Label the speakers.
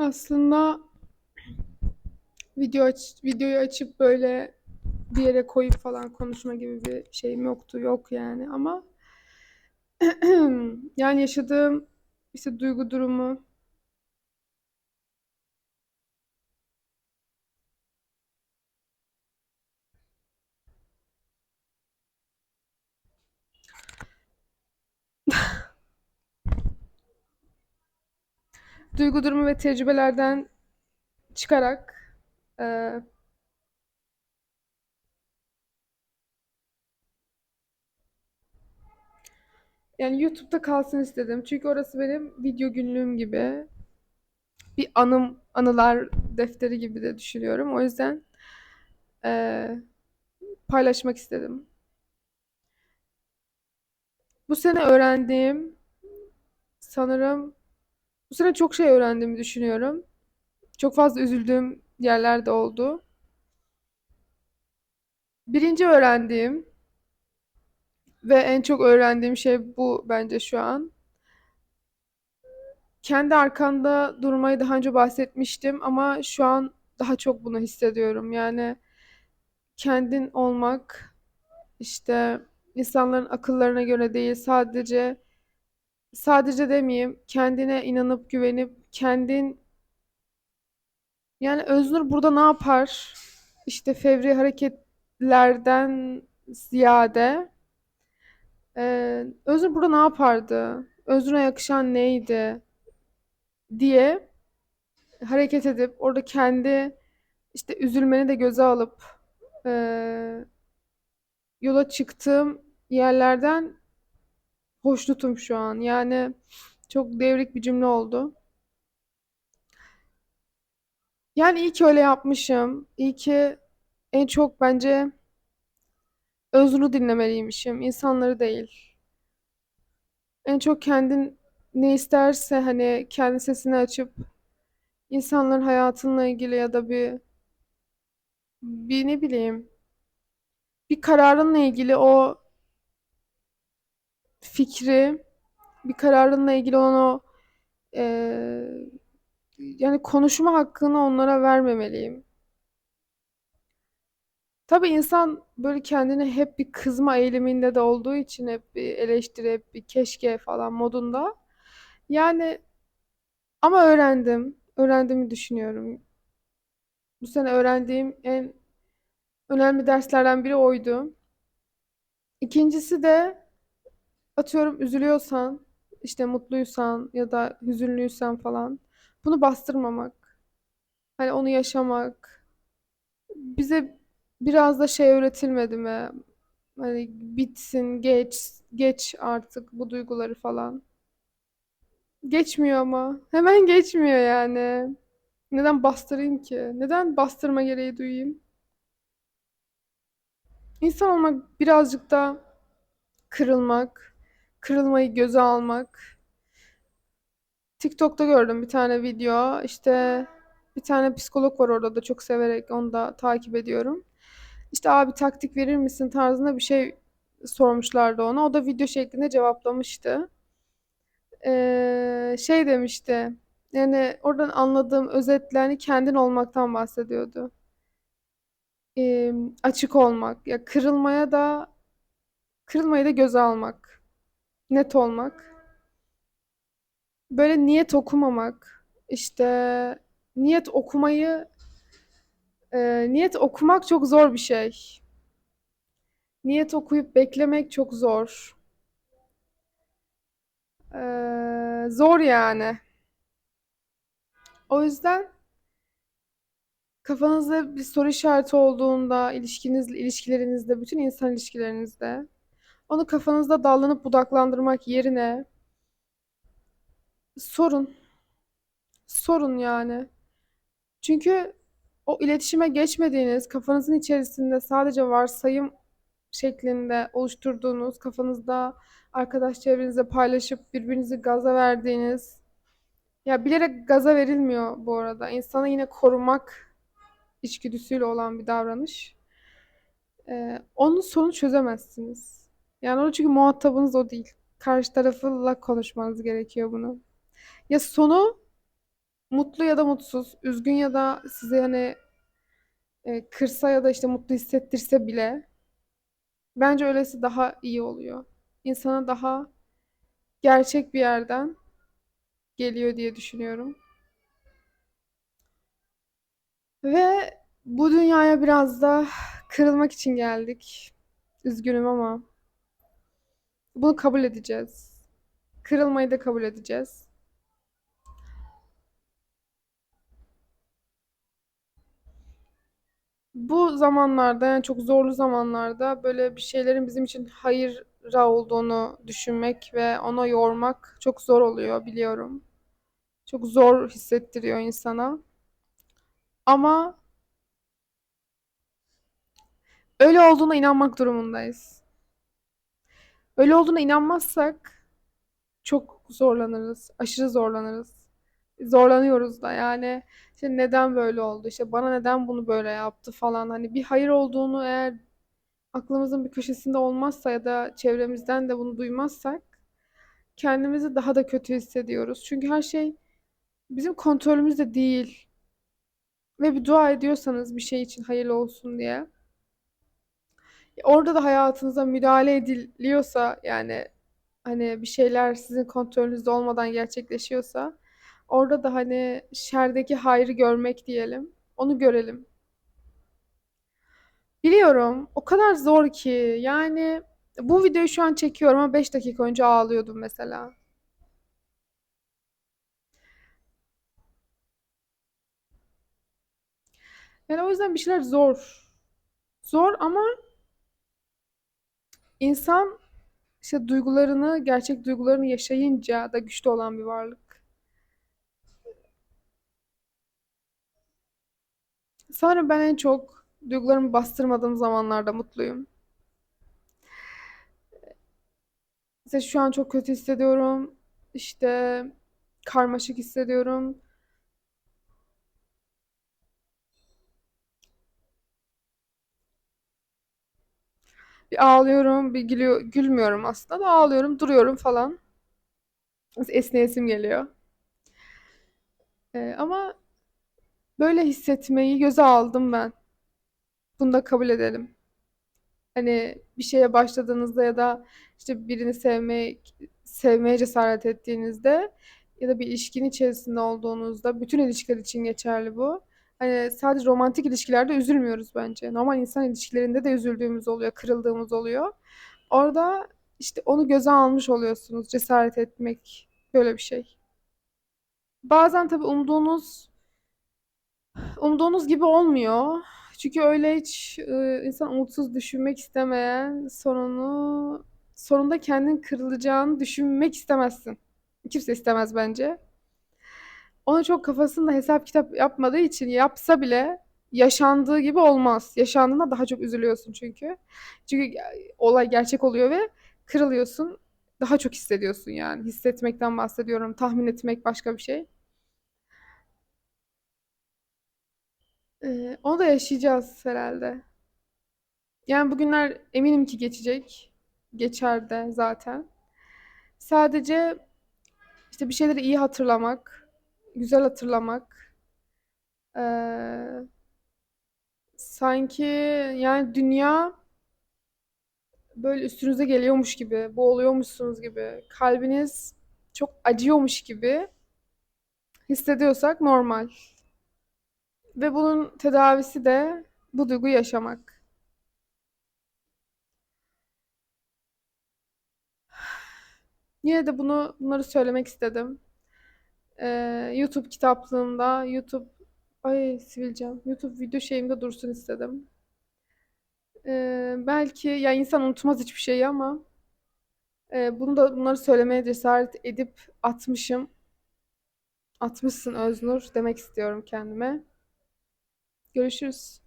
Speaker 1: Aslında video aç videoyu açıp böyle bir yere koyup falan konuşma gibi bir şeyim yoktu. Yok yani ama yani yaşadığım işte duygu durumu duygu durumu ve tecrübelerden çıkarak eee, yani YouTube'da kalsın istedim. Çünkü orası benim video günlüğüm gibi. Bir anım, anılar defteri gibi de düşünüyorum. O yüzden eee, paylaşmak istedim. Bu sene öğrendiğim sanırım bu sene çok şey öğrendiğimi düşünüyorum. Çok fazla üzüldüğüm yerler de oldu. Birinci öğrendiğim ve en çok öğrendiğim şey bu bence şu an. Kendi arkanda durmayı daha önce bahsetmiştim ama şu an daha çok bunu hissediyorum. Yani kendin olmak, işte insanların akıllarına göre değil, sadece sadece demeyeyim, kendine inanıp güvenip kendin yani Öznur burada ne yapar? İşte fevri hareketlerden ziyade Ee, Özür burada ne yapardı? Özür'e yakışan neydi? diye hareket edip orada kendi işte üzülmeni de göze alıp ee, yola çıktığım yerlerden hoşnutum şu an. Yani çok devrik bir cümle oldu. Yani iyi ki öyle yapmışım. İyi ki en çok bence Özrü dinlemeliymişim, insanları değil. En çok kendin ne isterse hani kendi sesini açıp insanların hayatınla ilgili ya da bir bir ne bileyim bir kararınla ilgili o fikri bir kararınla ilgili olan o eee, yani konuşma hakkını onlara vermemeliyim. Tabii insan böyle kendini hep bir kızma eğiliminde de olduğu için hep bir eleştiri, hep bir keşke falan modunda. Yani ama öğrendim. Öğrendiğimi düşünüyorum. Bu sene öğrendiğim en önemli derslerden biri oydu. İkincisi de atıyorum üzülüyorsan, işte mutluysan ya da hüzünlüysen falan bunu bastırmamak. Hani onu yaşamak. Bize biraz da şey öğretilmedi mi? Hani bitsin, geç, geç artık bu duyguları falan. Geçmiyor ama. Hemen geçmiyor yani. Neden bastırayım ki? Neden bastırma gereği duyayım? İnsan olmak birazcık da kırılmak, kırılmayı göze almak. TikTok'ta gördüm bir tane video. İşte bir tane psikolog var orada da çok severek onu da takip ediyorum. İşte abi taktik verir misin tarzında bir şey sormuşlardı ona. O da video şeklinde cevaplamıştı. Ee, şey demişti. Yani oradan anladığım özetle hani kendin olmaktan bahsediyordu. Ee, açık olmak, ya kırılmaya da kırılmayı da göze almak, net olmak. Böyle niyet okumamak, işte niyet okumayı, e, niyet okumak çok zor bir şey. Niyet okuyup beklemek çok zor. Ee, zor yani. O yüzden kafanızda bir soru işareti olduğunda ilişkiniz, ilişkilerinizde, bütün insan ilişkilerinizde onu kafanızda dallanıp budaklandırmak yerine sorun. Sorun yani. Çünkü o iletişime geçmediğiniz, kafanızın içerisinde sadece varsayım şeklinde oluşturduğunuz, kafanızda arkadaş çevrenizle paylaşıp birbirinizi gaza verdiğiniz, ya bilerek gaza verilmiyor bu arada. İnsanı yine korumak içgüdüsüyle olan bir davranış. Ee, onun sorunu çözemezsiniz. Yani onu çünkü muhatabınız o değil. Karşı tarafıyla konuşmanız gerekiyor bunu. Ya sonu mutlu ya da mutsuz, üzgün ya da sizi hani e, kırsa ya da işte mutlu hissettirse bile bence öylesi daha iyi oluyor. İnsana daha gerçek bir yerden geliyor diye düşünüyorum. Ve bu dünyaya biraz da kırılmak için geldik. Üzgünüm ama bunu kabul edeceğiz. Kırılmayı da kabul edeceğiz. Bu zamanlarda yani çok zorlu zamanlarda böyle bir şeylerin bizim için hayırra olduğunu düşünmek ve ona yormak çok zor oluyor biliyorum. Çok zor hissettiriyor insana. Ama öyle olduğuna inanmak durumundayız. Öyle olduğuna inanmazsak çok zorlanırız. Aşırı zorlanırız. Zorlanıyoruz da yani işte neden böyle oldu? İşte bana neden bunu böyle yaptı falan. Hani bir hayır olduğunu eğer aklımızın bir köşesinde olmazsa ya da çevremizden de bunu duymazsak kendimizi daha da kötü hissediyoruz. Çünkü her şey bizim kontrolümüzde değil. Ve bir dua ediyorsanız bir şey için hayırlı olsun diye. Orada da hayatınıza müdahale ediliyorsa yani hani bir şeyler sizin kontrolünüzde olmadan gerçekleşiyorsa orada da hani şerdeki hayrı görmek diyelim. Onu görelim. Biliyorum o kadar zor ki yani bu videoyu şu an çekiyorum ama 5 dakika önce ağlıyordum mesela. Yani o yüzden bir şeyler zor. Zor ama insan işte duygularını, gerçek duygularını yaşayınca da güçlü olan bir varlık. Sanırım ben en çok duygularımı bastırmadığım zamanlarda mutluyum. Mesela şu an çok kötü hissediyorum. İşte karmaşık hissediyorum. Bir ağlıyorum, bir gülüyor, gülmüyorum aslında da ağlıyorum, duruyorum falan. Esneyesim geliyor. Ee, ama böyle hissetmeyi göze aldım ben. Bunu da kabul edelim. Hani bir şeye başladığınızda ya da işte birini sevmek, sevmeye cesaret ettiğinizde ya da bir ilişkin içerisinde olduğunuzda bütün ilişkiler için geçerli bu. Hani sadece romantik ilişkilerde üzülmüyoruz bence. Normal insan ilişkilerinde de üzüldüğümüz oluyor, kırıldığımız oluyor. Orada işte onu göze almış oluyorsunuz. Cesaret etmek böyle bir şey. Bazen tabii umduğunuz umduğunuz gibi olmuyor. Çünkü öyle hiç e, insan umutsuz düşünmek istemeyen sonunu sonunda kendin kırılacağını düşünmek istemezsin. Kimse istemez bence. Ona çok kafasında hesap kitap yapmadığı için yapsa bile yaşandığı gibi olmaz. Yaşandığında daha çok üzülüyorsun çünkü. Çünkü olay gerçek oluyor ve kırılıyorsun. Daha çok hissediyorsun yani. Hissetmekten bahsediyorum. Tahmin etmek başka bir şey. Ee, onu da yaşayacağız herhalde. Yani bugünler eminim ki geçecek. Geçer de zaten. Sadece işte bir şeyleri iyi hatırlamak, güzel hatırlamak. Ee, sanki yani dünya böyle üstünüze geliyormuş gibi, boğuluyormuşsunuz gibi, kalbiniz çok acıyormuş gibi hissediyorsak normal. Ve bunun tedavisi de bu duyguyu yaşamak. Yine de bunu bunları söylemek istedim. Ee, YouTube kitaplığımda, YouTube ay sivilcem. YouTube video şeyimde dursun istedim. Ee, belki ya insan unutmaz hiçbir şeyi ama e, bunu da bunları söylemeye cesaret edip atmışım. Atmışsın Öznur demek istiyorum kendime. Görüşürüz.